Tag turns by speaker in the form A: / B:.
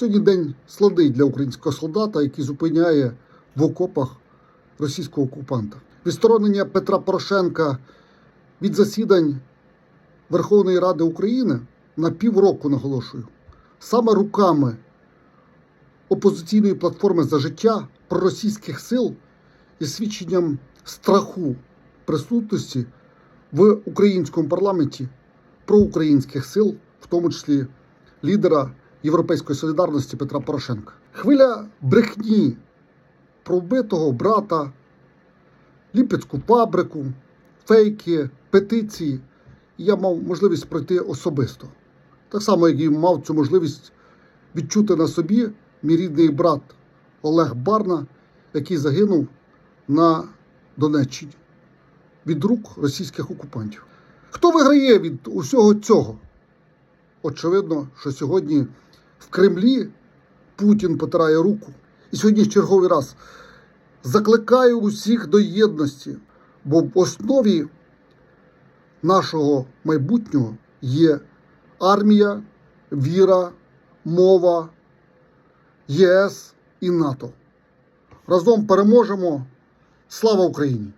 A: Сьогодні день складний для українського солдата, який зупиняє в окопах російського окупанта. Відсторонення Петра Порошенка від засідань Верховної Ради України на півроку наголошую. Саме руками опозиційної платформи за життя проросійських сил і свідченням страху присутності в українському парламенті проукраїнських сил, в тому числі лідера Європейської солідарності Петра Порошенка. Хвиля брехні про вбитого брата, ліпецьку фабрику, фейки, петиції. Я мав можливість пройти особисто. Так само, як і мав цю можливість відчути на собі мій рідний брат Олег Барна, який загинув на Донеччині від рук російських окупантів. Хто виграє від усього цього? Очевидно, що сьогодні в Кремлі Путін потирає руку. І сьогодні в черговий раз закликаю усіх до єдності, бо в основі нашого майбутнього є армія, віра, мова, ЄС і НАТО. Разом переможемо. Слава Україні!